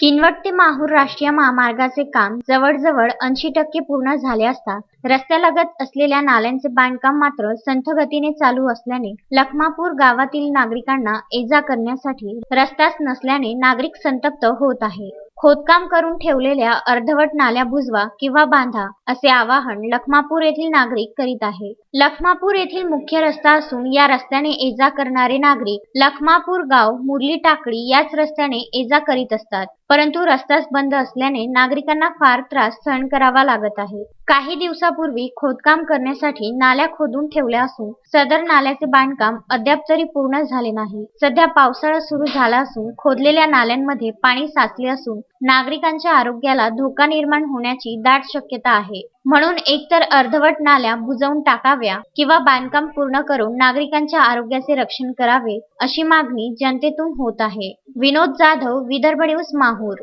किनवट ते माहूर राष्ट्रीय महामार्गाचे काम जवळजवळ ऐंशी टक्के पूर्ण झाले असता रस्त्यालगत असलेल्या नाल्यांचे बांधकाम मात्र संथ गतीने चालू असल्याने लखमापूर गावातील नागरिकांना ये-जा करण्यासाठी रस्ताच नसल्याने नागरिक संतप्त होत आहे. खोदकाम करून ठेवलेल्या अर्धवट नाल्या बुजवा किंवा बांधा असे आवाहन लखमापूर येथील नागरिक करीत आहे. लखमापूर येथील मुख्य रस्ता असून या रस्त्याने ये-जा करणारे नागरिक लखमापूर गाव मुरली टाकळी याच रस्त्याने ये-जा करीत असतात. परंतु रस्ताच बंद असल्याने नागरिकांना फार त्रास सहन करावा लागत आहे. काही दिवसापूर्वी खोदकाम करण्यासाठी नाल्या खोदून ठेवल्या असून सदर नाल्याचे बांधकाम अद्याप तरी पूर्ण झाले नाही. सध्या पावसाळा सुरू झाला असून खोदलेल्या नाल्यांमध्ये पाणी साचले असून नागरिकांच्या आरोग्याला धोका निर्माण होण्याची दाट शक्यता आहे. म्हणून एकतर अर्धवट नाल्या बुजवून टाकाव्या किंवा बांधकाम पूर्ण करून नागरिकांच्या आरोग्याचे रक्षण करावे अशी मागणी जनतेतून होत आहे. विनोद जाधव विदर्भ न्यूज माहूर.